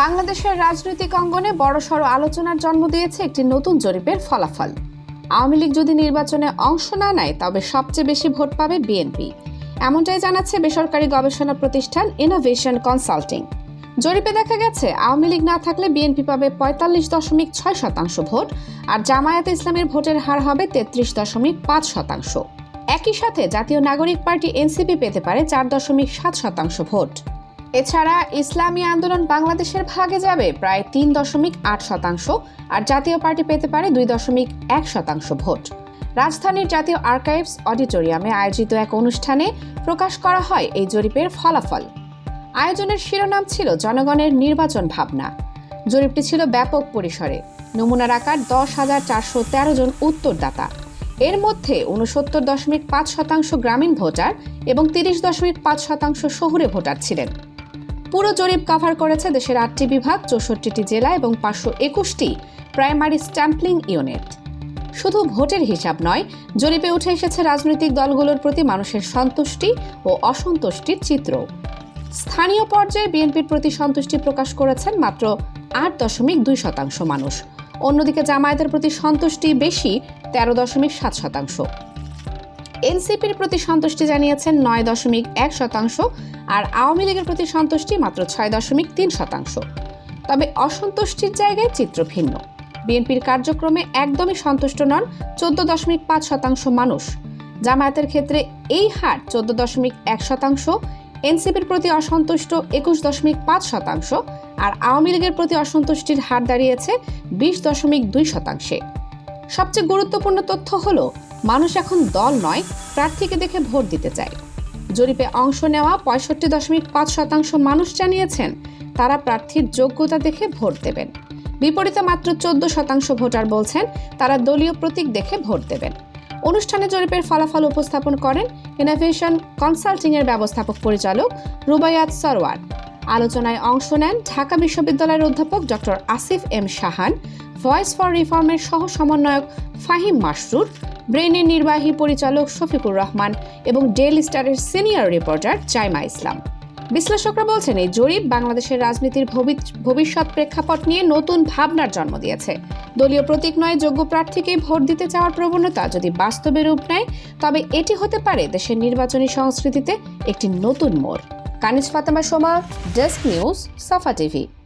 বাংলাদেশের রাজনৈতিক অঙ্গনে বড়সড় আলোচনার জন্ম দিয়েছে একটি নতুন জরিপের ফলাফল। আওয়ামী লীগ যদি নির্বাচনে অংশ না নেয়, তবে সবচেয়ে বেশি ভোট পাবে বিএনপি। এমনটাই জানাচ্ছে বেসরকারি গবেষণা প্রতিষ্ঠান ইনোভেশন কনসাল্টিং জরিপে দেখা গেছে, আওয়ামী লীগ না থাকলে বিএনপি পাবে পঁয়তাল্লিশ দশমিক ছয় শতাংশ ভোট আর জামায়াতে ইসলামের ভোটের হার হবে তেত্রিশ দশমিক পাঁচ শতাংশ। একই সাথে জাতীয় নাগরিক পার্টি এনসিপি পেতে পারে চার দশমিক সাত শতাংশ ভোট। এছাড়া ইসলামী আন্দোলন বাংলাদেশের ভাগে যাবে প্রায় তিন দশমিক আট শতাংশ, আর জাতীয় পার্টি পেতে পারে দুই দশমিক এক শতাংশ ভোট। রাজধানীর জাতীয় আর্কাইভস অডিটোরিয়ামে আয়োজিত এক অনুষ্ঠানে প্রকাশ করা হয় এই জরিপের ফলাফল। আয়োজনের শিরোনাম ছিল জনগণের নির্বাচন ভাবনা। জরিপটি ছিল ব্যাপক পরিসরে। নমুনার আকার দশ হাজার চারশো তেরো জন উত্তরদাতা। এর মধ্যে উনসত্তর দশমিক পাঁচ শতাংশ গ্রামীণ ভোটার এবং তিরিশ দশমিক পাঁচ শতাংশ শহুরে ভোটার ছিলেন। পুরো জরিপ কভার করেছে দেশের আটটি বিভাগ, চৌষট্টিটি জেলা এবং পাঁচশো একুশটি প্রাইমারি স্ট্যাম্পলিং ইউনিট শুধু ভোটের হিসাব নয়, জরিপে উঠে এসেছে রাজনৈতিক দলগুলোর প্রতি মানুষের সন্তুষ্টি ও অসন্তুষ্টির চিত্র। স্থানীয় পর্যায়ে বিএনপির প্রতি সন্তুষ্টি প্রকাশ করেছেন মাত্র আট দশমিক দুই শতাংশ মানুষ। অন্যদিকে জামায়াতের প্রতি সন্তুষ্টি বেশি, তেরো দশমিক সাত শতাংশ। এনসিপির প্রতি সন্তুষ্টি জানিয়েছেন নয় দশমিক এক শতাংশ আর আওয়ামী লীগের প্রতি সন্তুষ্টি মাত্র ছয় দশমিক তিন শতাংশ। তবে অসন্তুষ্টির জায়গায় চিত্র ভিন্ন। বিএনপির কার্যক্রমে একদমই সন্তুষ্ট নন চোদ্দ দশমিক পাঁচ শতাংশ মানুষ। জামায়াতের ক্ষেত্রে এই হার চোদ্দ দশমিক এক শতাংশ, এনসিপির প্রতি অসন্তুষ্ট একুশ দশমিক পাঁচ শতাংশ আর আওয়ামী লীগের প্রতি অসন্তুষ্টির হার দাঁড়িয়েছে বিশ দশমিক দুই শতাংশে। সবচেয়ে গুরুত্বপূর্ণ তথ্য হলো মানুষ এখন দল নয়, প্রার্থীকে দেখে ভোট দিতে চায়। জরিপে অংশ নেওয়া পঁয়ষট্টি দশমিক পাঁচ শতাংশ মানুষ জানিয়েছেন, তারা প্রার্থীর যোগ্যতা দেখে ভোট দেবেন। বিপরীতে মাত্র চোদ্দ শতাংশ ভোটার বলছেন, তারা দলীয় প্রতীক দেখে ভোট দেবেন। অনুষ্ঠানে জরিপের ফলাফল উপস্থাপন করেন ইনোভেশন কনসাল্টিং এর ব্যবস্থাপক পরিচালক রুবায়াত সরওয়ার। আলোচনায় অংশ নেন ঢাকা বিশ্ববিদ্যালয়ের অধ্যাপক doctor Asif M Shahan, voice for রিফর্মের সহ সমন্বয়ক ফাহিম মাসরুর ব্রেনের নির্বাহী পরিচালক শফিকুর রহমান এবং ডেইলি স্টারের সিনিয়র রিপোর্টার চাইমা ইসলাম। বিশ্লেষকরা বলছেন, এই জরিপ বাংলাদেশের রাজনীতির ভবিষ্যৎ প্রেক্ষাপট নিয়ে নতুন ভাবনার জন্ম দিয়েছে। দলীয় প্রতীক নয়, যোগ্য প্রার্থীকেই ভোট দিতে চাওয়ার প্রবণতা যদি বাস্তবে রূপ নেয়, তবে এটি হতে পারে দেশের নির্বাচনী সংস্কৃতিতে একটি নতুন মোড়। Kaniz Fatema Soma, desk news, Safa TV.